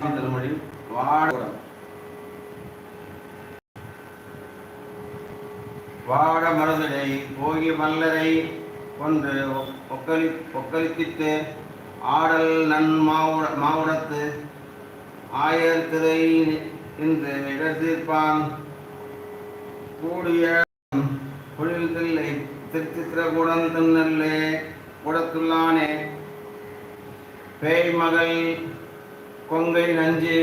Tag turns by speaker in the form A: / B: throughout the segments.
A: திருமொழி வாடம் வாட மருதலை போகி மல்லரை கொன்று ஒக்கலி ஒக்கலிப்பித்து ஆடல் நன் மாவுட மாவுடத்து ஆயர் திரை இன்று இடர்த்தீர்ப்பான் கூடிய பொழில் தில்லை திருச்சித்திரகூடம் திண்ணல்லே கூடத்துள்ளானே. பேய் மகள் கொங்கை நஞ்சு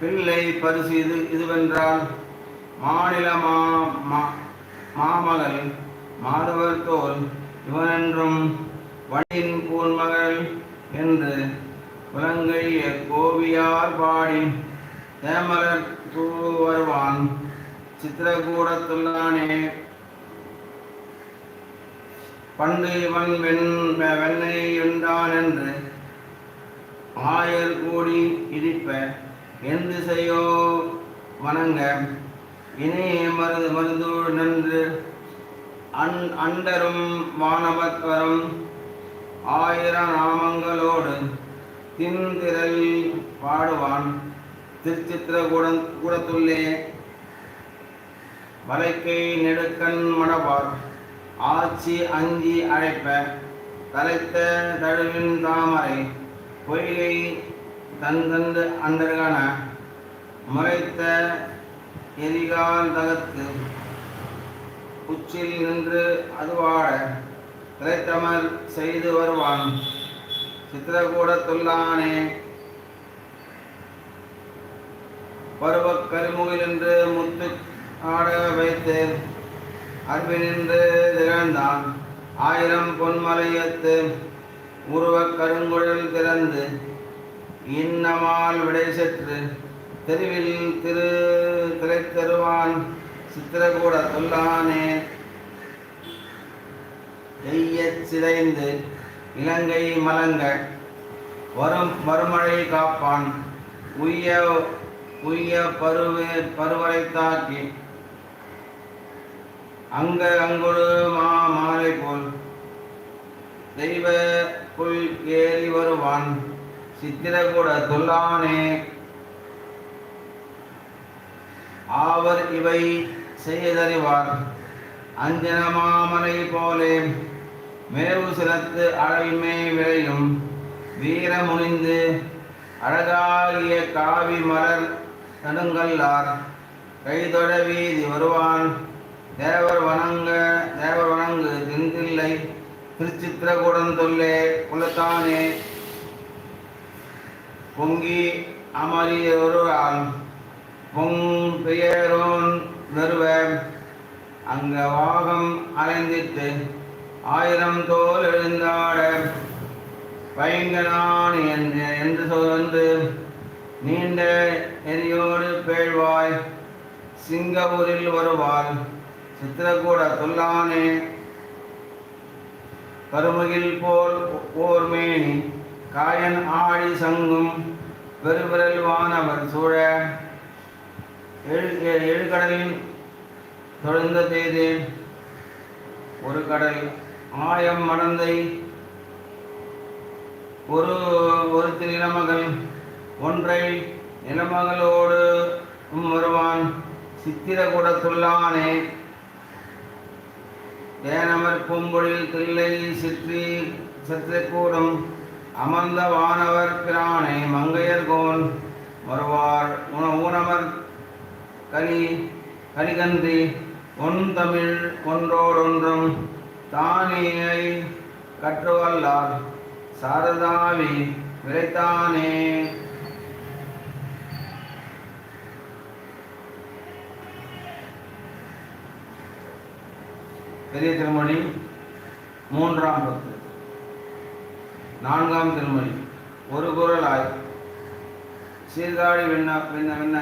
A: பிள்ளை பரிசு இது இதுவென்றால் மாநில மா மா- மாமகள் மாறுவர் தோல் இவனென்றும் வழியின் கூன்மகள் என்று விலங்கைய கோவியார் பாடி தேமலர் தூ வருவான் சித்திரகூடத்துள்ளானே. பண்டு இவன் வெண் வெண்ணை என்றான் என்று ஆயர் கூடி இடிப்ப எந்த செய்யோ வணங்க இணையே மருது மருந்தோடு நன்று அன் அண்டரும் வானவத்வரும் ஆயிர நாமங்களோடு தின்திரல் பாடுவான். திருச்சித்திரகூட கூடத்துள்ளே வலைக்கை நெடுக்கண் மணவார் ஆட்சி அஞ்சி அழைப்ப தலைத்த தழுவின் தாமரை பொய்கை தந்தந்த அண்டர்கான முறைத்த எரிகால் தகத்து உச்சில் நின்று அதுவாட இறைத்தமர் செய்து வருவான். சித்திரகூடத்துள்ளானே பருவ கருமுகில் என்று முத்து ஆட வைத்து அன்பினின்று திகழ்ந்தான். ஆயிரம் பொன்மலையத்து உருவக் கருங்குழல் திறந்து இன்னமால் விடை செற்று தெருவில் திரு திரைத்தருவான் சித்திரகூட தொல்லானே எய்யச் சிதைந்து இலங்கை மலங்க வரும் மறுமழை காப்பான் உய்ய உய்ய பருவ பருவரை தாக்கி அங்க அங்கொடு மா மாலை போல் தெய்வ புல் ஏறி வருவான். சித்திரகூட துல்லானே. ஆவர் இவை செய்தறிவார் அஞ்சன மாமலை போலே மேவு சிலத்து அழல்மே விளையும். வீரமுனிந்து அழகாகிய காவி மலர் நடுங்கல்லார் கைதொட வீதி வருவான். தேவர் வணங்க தேவர் வணங்கு திந்தில்லை திருச்சித்திரகூடம் தொல்லே குலத்தானே. பொங்கி அமரிய பொங் பெயரோன் நிறுவ அங்க வாகம் அலைந்திட்டு ஆயிரம் தோல் எழுந்தாட. பைங்கனான் என்று என்று சொல்லு நீண்ட எரியோடு பேழ்வாய். சிங்கப்பூரில் வருவாள். சித்திரகூட தொல்லானே கருமுகில் போல் ஓர்மேனி காயன் ஆழி சங்கும் பெருவிரல் வானவர் சூழ. எழு எழுகடலின் தொடர்ந்த தேதி ஒரு கடல் ஆயம் மடந்தை ஒரு ஒருத்தி நிலமகள் ஒன்றை நிலமகளோடு வருவான். சித்திரகுடத்துள்ளானே. தேனமர் பூம்பொழில் தில்லை சிற்றி சித்திரக்கூடம் அமர்ந்த வானவர் பிரானை மங்கையர்கோன் வருவார் உண ஊனமர் கனி கனிகந்தி ஒன் தமிழ் ஒன்றோடொன்றும் தானியை கற்றுவல்லார். சாரதாவி விரைத்தானே. பெரிய திருமணி மூன்றாம் பத்து. நான்காம் திருமணி ஒரு குரலாய் சீர்காழி விண்ண விண்ண விண்ண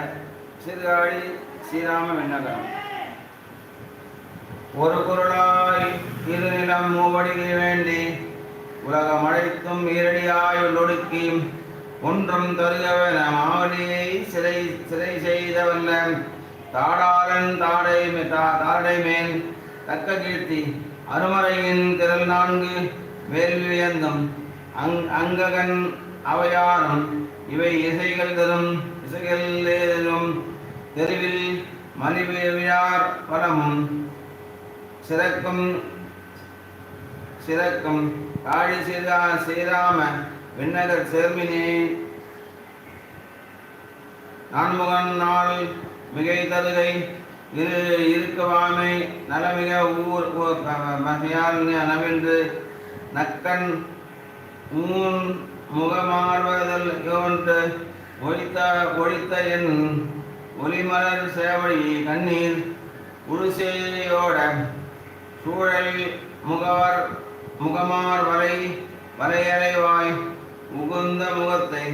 A: சீர்காழி ஸ்ரீராம விண்ணகரம். ஒரு குரலாய் இரு நிலம் மூவடிகை வேண்டி உலகம் அழைத்தும் ஈரடியாய் நொடுக்கி ஒன்றும் தருகவன மாவலியை சிறை சிறை செய்தவல்ல தாடாளன் தாடை தாடை மேல் தக்க கீர்த்தி அருமறையின் திரள் நான்கு வேள்வி அங் அங்ககன் அவையாரம் இவை இசைகள் தரும் இசைகள் தெருவில் மலிவிழார் பலமும் சிறக்கும் சிறக்கும் காழி சீரா ஸ்ரீராம விண்ணகர் சேர்மினே. நான்முகன் நாள் மிகை தருகை இரு இருக்குவாமை நலமிக ஊர் மகையால் நவின்று நக்கன் ஊன் முகமார்வதல் யோன்று ஒழித்த ஒழித்த என் ஒளிமலர் சேவடி கண்ணீர் உருசேயோட சூழல் முகவர் முகமார் வலை வலையலைவாய் உகுந்த முகத்தை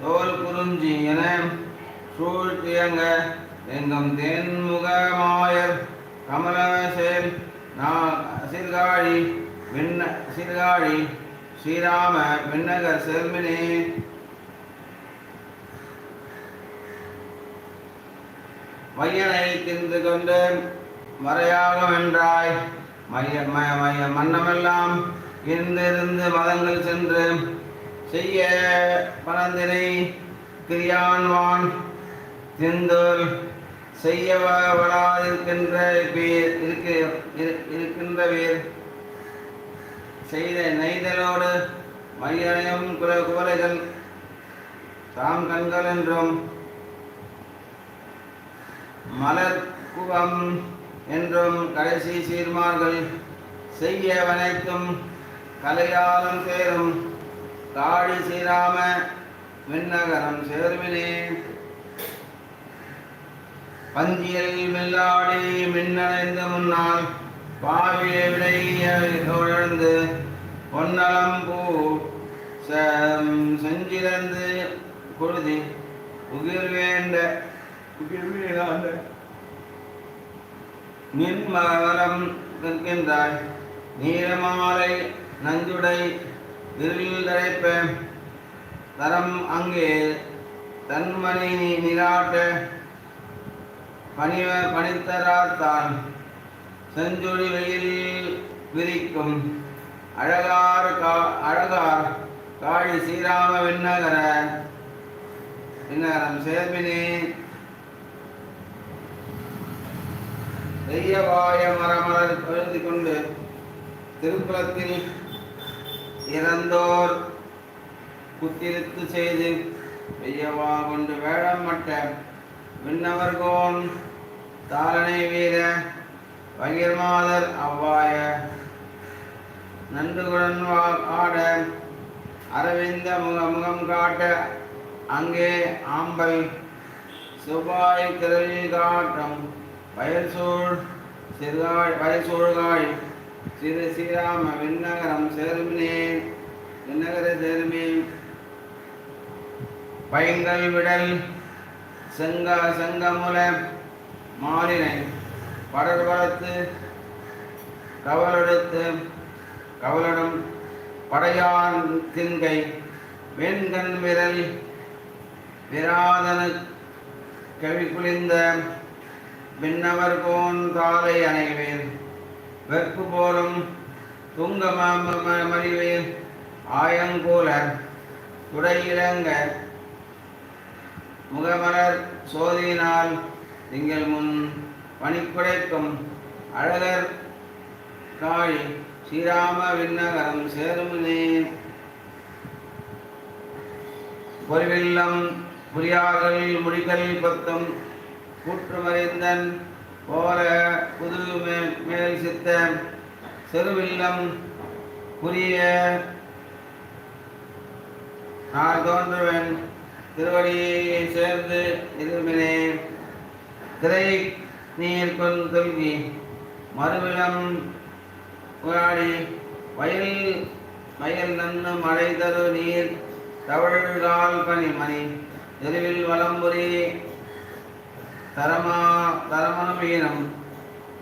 A: தோல் குறிஞ்சி என சூழ்த்தியங்க எங்கும் தேன்முகமாயர் கமலசேல் நா சீர்காழி விண்ண சீர்காழி ஸ்ரீராம விண்ணகர் செல்மினே மையனை தின்று கொண்டு மறையாக வென்றாய் மைய மய மைய மன்னமெல்லாம் இருந்திருந்து மதங்கள் சென்று செய்ய பரந்தினை கிரியான்வான் திந்தூர் செய்ய வ- வராதிருக்கின்ற பேர் இருக்கு இரு- இருக்கின்ற பேர் செய்த நெய்தலோடு மையம் குல குவலைகள் தாம் கண்கள் என்றும் மலர்குவம் என்றும் கடைசி சீர்மார்கள் செய்ய வனைத்தும் கலையாலும் சேரும். காடி சீராம விண்ணகரம் சேர்வினே பந்தியல் மெல்லாடி மின்னடைந்த முன்னால் பாவியை விடையழந்து பொன்னலம் பூ செஞ்சிறந்து கொழுதி உகிர் வேண்ட உகிர் மகரம் நிற்கின்றாய். நீரமாலை நஞ்சுடை இருளில் தழைப்ப தரம் அங்கே தன்மணி நிராட்ட பணிவ பணித்தராத்தான் செஞ்சொழி வெயில் விரிக்கும். அழகார் கா அழகார் காழி ஸ்ரீராம விண்ணகர. விண்ணகரம் சேர்மினே. தெய்யவாய மரமலர் எழுதி கொண்டு திருப்புறத்தில் இறந்தோர் குத்திருத்து செய்து வெய்யவா கொண்டு வேடம் மட்ட விண்ணவர்கோன் தாளனை வீர பகிர்மாதர் அவ்வாய நன்றுகுடன் ஆட அரவிந்த முக முகம் காட்ட அங்கே ஆம்பல் செவ்வாய் திரளில் காட்டும் வயல் சிறுகாய் வயல் சிறு ஸ்ரீராம விண்ணகரம் சேருமினே விண்ணகர சேருமே. பயங்கள் விடல் செங்க செங்கமுல மாலினை படர் வளர்த்து கவலெடுத்து கவலடம் படையான் திங்கை வெண்கண் விரல் விராதன கவி குளிந்த விண்ணவர் கோன் தாலை அணைவேன். வெப்பு போலும் துங்க மறிவேன். ஆயங்கூல துடையிலங்க முகமலர் சோதியினால் திங்கள் முன் பணிக்குடைக்கும் அழகர் காய் ஸ்ரீராம விண்ணகரம் சேருமுனே பொறிவில்லம் புரியார்கள் முடிகள் பத்தம் கூற்றுமறிந்தன் போல புது மேல் சித்த செருவில்லம் புரிய நான் தோன்றுவேன். திருவடியை சேர்ந்து இருமினே திரை நீர் கொல்கி மறுவிடம் உராடி வயல் வயல் நன்னு மழை தரு நீர் தவழ்கால் பனி மணி தெருவில் வலம்புரி தரமா தரமணு வீணம்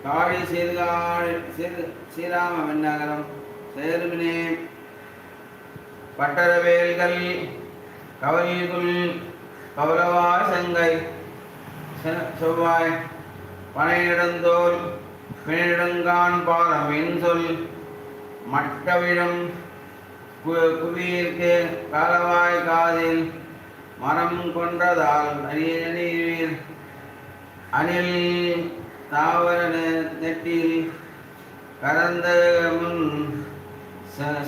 A: காழி சீர்காழ் சீர் ஸ்ரீராம விண்ணகரம் சேர்மினே பட்டரவேல்கள் கவல்குள் கவலவாய் செங்கை. செவ்வாய் பனையிடந்தோல் பிணிடங்கான் பாரம் இன்சொல் மட்டவிடம் குவியிற்கு காலவாய் காதில் மரம் கொன்றதால் அணியீர் அணில் தாவர நெட்டில் கரந்த முன்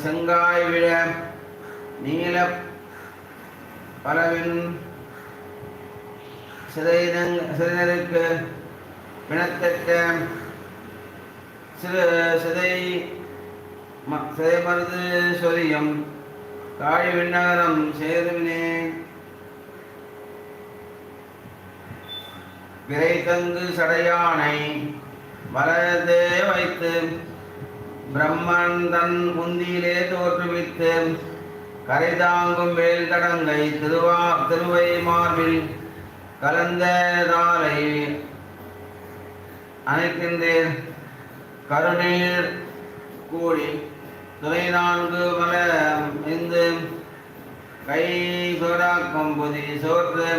A: செங்காய் விட நீல பலவின் சிறையினங் சிறையினருக்கு பிணத்தக்க சிறு சிதை ம- சிதை மருது சொரியம் காழி விண்ணகரம் சேருவினே. விரை தங்கு சடையானை வலதே வைத்து பிரம்மன் தன் முந்தியிலே தோற்றுவித்து கரைதாங்கும் வேல் தடங்கை திருவா திருவை மார்பில் கலந்த தாரை அணைக்கின்றேன். கருணீர் கூடி துணை நான்கு மல இந்து கை சோடாக்கும் புதி சோற்று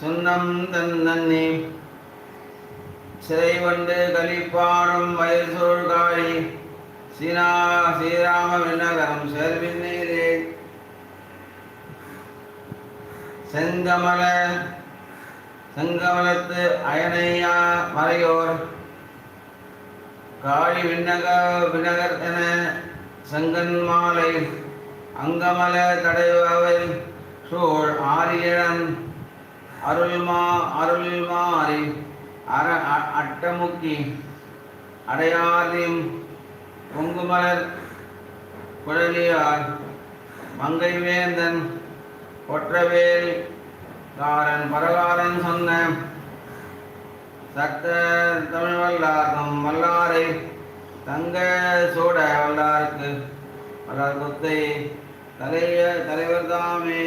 A: சுண்ணம் தன் தன்னி சிறை கொண்டு கலிப்பாடும் வயல் சோழ்காழி சீனா ஸ்ரீராம விண்ணகரம் சேர்வின்னீரே செந்தமல செங்கமலத்து அயனையா மறையோர் காளி விண்ணக விண்ணகர்த்தன செங்கன் மாலை அங்கமல தடைவர் சோழ் ஆரியன். அருள்மா அருள்மாறி அர அ- அட்டமுக்கி அடையாரின் பொங்குமலர் குழலியார் மங்கை வேந்தன் ஒற்றவேல் காரன் பரகாரன் சொன்ன சட்ட தமிழ் வல்லார்க்கும் வல்லாரை தங்க சூட வல்லாருக்கு வல்லார் குத்தை தலைய தலைவர் தாமே